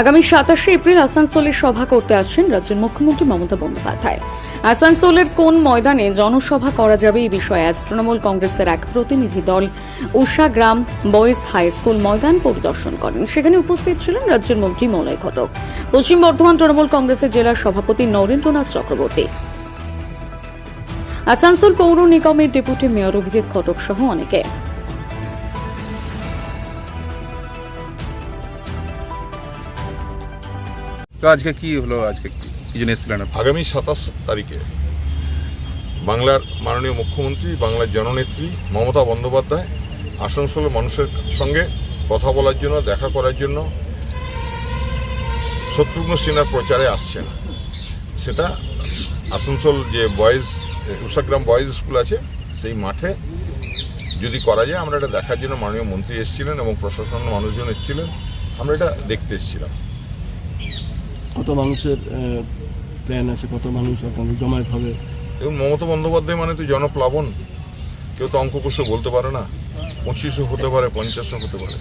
আগামী সাতাশে এপ্রিল আসানসোলে সভা করতে আসছেন রাজ্যের মুখ্যমন্ত্রী মমতা বন্দ্যোপাধ্যায়। আসানসোলের কোন ময়দানে জনসভা করা যাবে এই বিষয়ে আজ তৃণমূল কংগ্রেসের এক প্রতিনিধি দল উষাগ্রাম বয়েজ হাই স্কুল ময়দান পরিদর্শন করেন। সেখানে উপস্থিত ছিলেন রাজ্যের মন্ত্রী মলয় ঘটক। পশ্চিম বর্ধমান তৃণমূল কংগ্রেসের জেলার সভাপতি নরেন্দ্রনাথ চক্রবর্তী। আসানসোল পৌর নিগমের ডেপুটি মেয়র অভিজিৎ ঘটক সহ অনেকে। তো আজকে কি হলো? আজকে কি জন্য এসেছিলেন আগামী সাতাশ তারিখে বাংলার মাননীয় মুখ্যমন্ত্রী, বাংলার জননেত্রী মমতা বন্দ্যোপাধ্যায় আসানসোলের মানুষের সঙ্গে কথা বলার জন্য, দেখা করার জন্য শত্রুঘ্ন সিনহার প্রচারে আসছেন। সেটা আসানসোল যে বয়েজ উষাগ্রাম বয়েজ স্কুল আছে, সেই মাঠে যদি করা যায়, আমরা এটা দেখার জন্য মাননীয় মন্ত্রী এসেছিলেন এবং প্রশাসনের মানুষজন এসেছিলেন, আমরা এটা দেখতে এসেছিলাম। কত মানুষের প্ল্যান আছে কত মানুষ আপনাদের জমায়েত হবে এবং মমতা বন্দ্যোপাধ্যায় মানে তো জনপ্লাবন। কেউ তো অঙ্ক কষে বলতে পারে না। পঁচিশও হতে পারে, পঞ্চাশও হতে পারে।